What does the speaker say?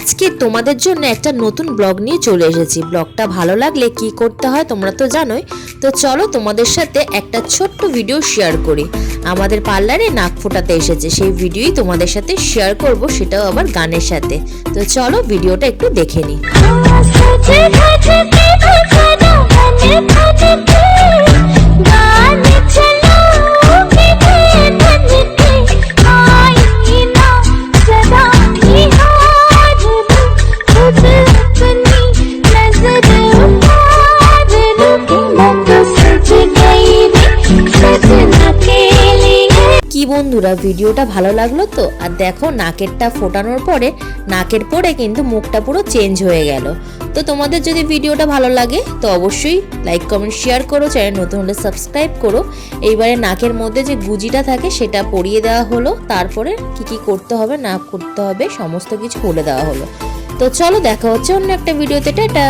আজকে তোমাদের জন্য একটা নতুন ব্লগ নিয়ে চলে এসেছি। ব্লগটা ভালো লাগলে কি করতে হয় তোমরা তো জানোই। তো চলো তোমাদের সাথে একটা ছোট্ট ভিডিও শেয়ার করি। আমাদের পার্লারে নাক ফোটাতে এসেছে, সেই ভিডিওই তোমাদের সাথে শেয়ার করব, সেটাও আবার গানের সাথে। তো চলো ভিডিওটা একটু দেখে নিই। কি বন্ধুরা, ভিডিওটা ভালো লাগল তো? আর দেখো, নাকেরটা ফোটানোর পরে, নাকের পরে কিন্তু মুখটা পুরো চেঞ্জ হয়ে গেল। তো তোমাদের যদি ভিডিওটা ভালো লাগে, তো অবশ্যই লাইক কমেন্ট শেয়ার করো চ্যানেল নতুন হলে সাবস্ক্রাইব করো। এইবারে নাকের মধ্যে যে গুজিটা থাকে, সেটা পরিয়ে দেওয়া হলো। তারপরে কি কি করতে হবে, না করতে হবে, সমস্ত কিছু বলে দেওয়া হলো। তো চলো, দেখা হচ্ছে অন্য একটা ভিডিওতে। টাটা!